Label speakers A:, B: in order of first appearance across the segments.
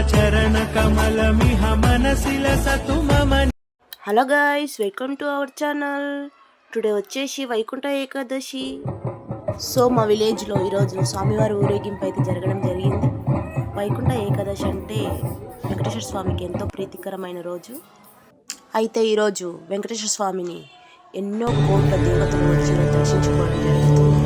A: చరణ కమలమిహ మనసిల సతుమమని.
B: Hello guys welcome to our channel. Today వచ్చేసి వైకుంఠ ఏకాదశి. సో మా విలేజ్లో ఈరోజు స్వామివారి ఊరేగింపు అయితే జరగడం జరిగింది. వైకుంఠ ఏకాదశి అంటే వెంకటేశ్వర స్వామికి ఎంతో ప్రీతికరమైన రోజు. అయితే ఈరోజు వెంకటేశ్వర స్వామిని ఎన్నో కోట్ల దేవతలు వచ్చి దర్శించుకోవడం జరుగుతుంది.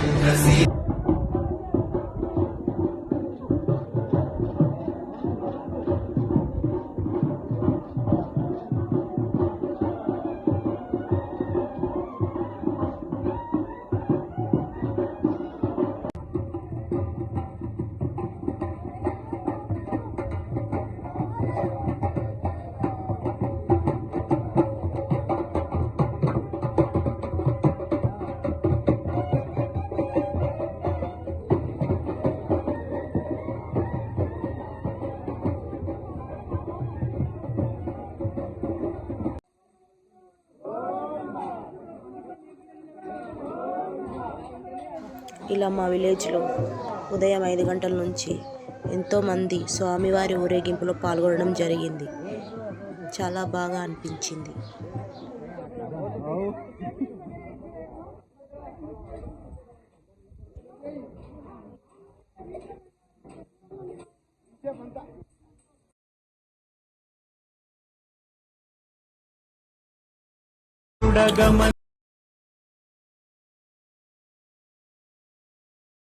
B: lucha. ఇలా మా విలేజ్లో ఉదయం ఐదు గంటల నుంచి ఎంతోమంది స్వామివారి ఊరేగింపులో పాల్గొనడం జరిగింది. చాలా బాగా అనిపించింది.
A: గమ